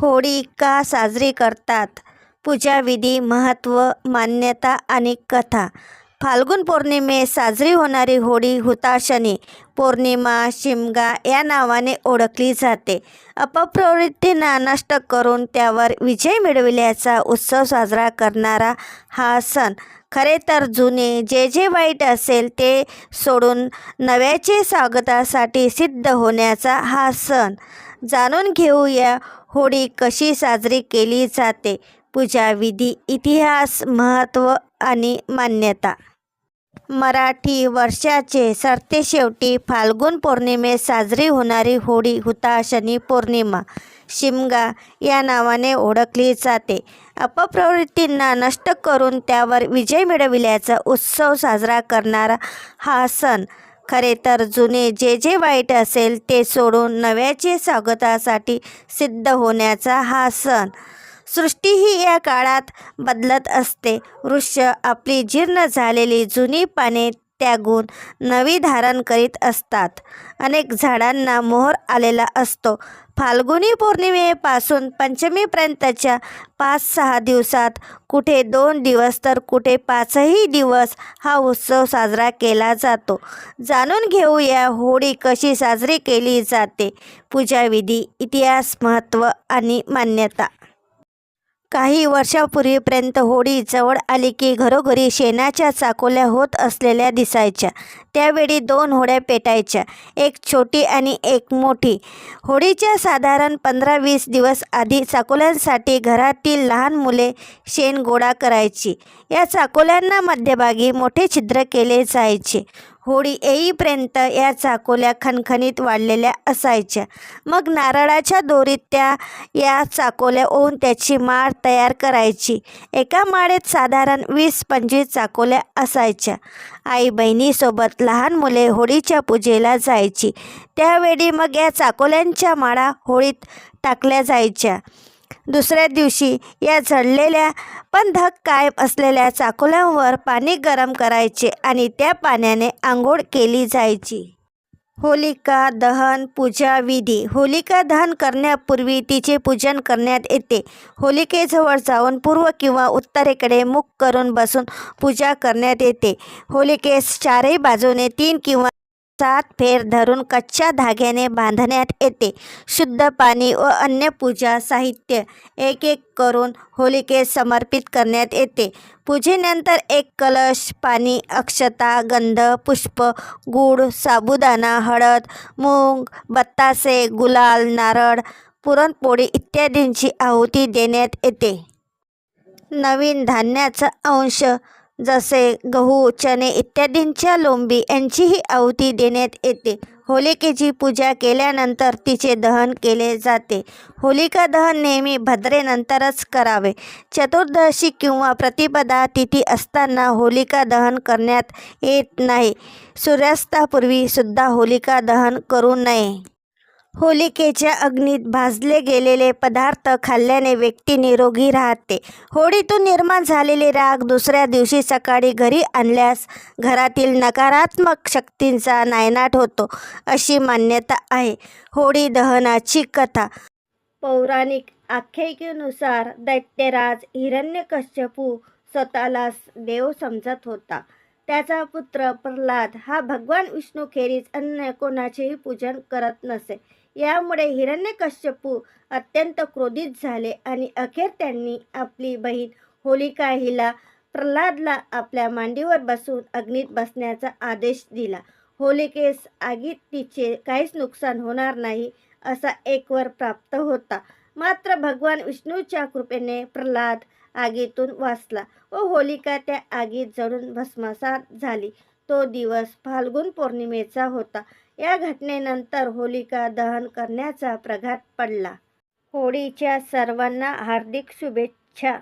होळी का साजरी करतात? पूजाविधी महत्त्व मान्यता आणि कथा. फाल्गुन पौर्णिमेस साजरी होणारी होळी हुताशनी पौर्णिमा शिमगा या नावाने ओळखली जाते. अपप्रवृत्तींना नष्ट करून त्यावर विजय मिळविल्याचा उत्सव साजरा करणारा हा सण. खरे तर जुने जे जे वाईट असेल ते सोडून नव्याचे स्वागतासाठी सिद्ध होण्याचा हा सण. जाणून घेऊया होळी कशी साजरी केली जाते? पूजाविधी इतिहास महत्त्व आणि मान्यता. मराठी वर्षाचे सरतेशेवटी फाल्गुन पौर्णिमेत साजरी होणारी होळी हुताशनी पौर्णिमा. शिमगा या नावाने ओळखली जाते. अपप्रवृत्तींना नष्ट करून त्यावर विजय मिळविल्याचा उत्सव साजरा करणारा हा सण खरे तर जुने जे जे वाईट असेल ते सोडून नव्याचे स्वागतासाठी सिद्ध होण्याचा हा सण. सृष्टी ही या काळात बदलत असते. वृक्ष आपली जीर्ण झालेली जुनी पाने त्यागून नवी धारण करीत असतात. अनेक झाडांना मोहर आलेला असतो. फाल्गुनी पौर्णिमेपासून पंचमीपर्यंतच्या पाच सहा दिवसात कुठे दोन दिवस तर कुठे पाचही दिवस हा उत्सव साजरा केला जातो. जाणून घेऊया होळी कशी साजरी केली जाते. पूजाविधी इतिहास महत्त्व आणि मान्यता. काही वर्षापूर्वीपर्यंत होळी जवळ आली की घरोघरी शेणाच्या चाकोल्या होत असलेल्या दिसायच्या. त्यावेळी दोन होड्या पेटायच्या. एक छोटी आणि एक मोठी. होळीच्या साधारण पंधरा वीस दिवस आधी चाकोल्यांसाठी घरातील लहान मुले शेण गोळा करायची. या चाकोल्यांना मध्यभागी मोठे छिद्र केले जायचे. होळी येईपर्यंत या चाकोल्या खणखणीत वाढलेल्या असायच्या. मग नारळाच्या दोरीत त्या या चाकोल्या ओवून त्याची माळ तयार करायची. एका माळेत साधारण वीस पंचवीस चाकोल्या असायच्या. आई बहिणीसोबत लहान मुले होळीच्या पूजेला जायची. त्यावेळी मग या चाकोल्यांच्या माळा होळीत टाकल्या जायच्या. दुसऱ्या दिवशी या झडलेल्या पण धक कायम असलेल्या चाकुल्यांवर पाणी गरम करायचे आणि त्या पाण्याने आंघोळ केली जायची. होलिका दहन पूजा विधी. होलिका दहन करण्यापूर्वी तिचे पूजन करण्यात येते. होलिकेजवळ जाऊन पूर्व किंवा उत्तरेकडे मुख करून बसून पूजा करण्यात येते. होलिकेस चारही बाजूने तीन किंवा सात फेर धरून कच्च्या धाग्याने बांधण्यात येते. शुद्ध पाणी व अन्य पूजा साहित्य एक एक करून होलिकेस समर्पित करण्यात येते. पूजेनंतर एक कलश पाणी अक्षता गंध पुष्प गूळ साबुदाणा हळद मूग बत्तासे गुलाल नारळ पुरणपोळी इत्यादींची आहुती देण्यात येते. नवीन धान्याचा अंश जसे गहू चणे इत्यादींच्या लोंबी यांचीही आहुती देण्यात येते. होलिकेची पूजा केल्यानंतर तिचे दहन केले जाते. होलिका दहन नेहमी भद्रेनंतरच करावे. चतुर्दशी किंवा प्रतिपदा तिथी असताना होलिका दहन करण्यात येत नाही. सूर्यास्तापूर्वी सुद्धा होलिका दहन करू नये. होलिकेच्या अग्नीत भाजले गेलेले पदार्थ खाल्ल्याने व्यक्ती निरोगी राहते. होळीतून निर्माण झालेले राग दुसऱ्या दिवशी सकाळी घरी आणल्यास घरातील नकारात्मक शक्तींचा नायनाट होतो अशी मान्यता आहे. होळी दहनाची कथा. पौराणिक आख्यायिकेनुसार दैत्यराज हिरण्यकश्यपू स्वतःला देव समजत होता. त्याचा पुत्र प्रल्हाद हा भगवान विष्णूखेरीज अन्य कोणाचेही पूजन करत नसे. यामुळे हिरण्यकश्यपू अत्यंत क्रोधित झाले आणि अखेर त्यांनी आपली बहीण होलिका हिला प्रल्हादला आपल्या मांडीवर बसून अग्नीत बसण्याचा आदेश दिला. होलिकेस आगीत तिचे काहीच नुकसान होणार नाही असा एक वर प्राप्त होता. मात्र भगवान विष्णूच्या कृपेने प्रल्हाद आगीतून वाचला व होलिका त्या आगीत जळून भस्मसात झाली. तो दिवस फाल्गुन पौर्णिमेचा होता. या घटनेनंतर होलिका दहन करण्याचा प्रघात पडला. होळीच्या सर्वांना हार्दिक शुभेच्छा.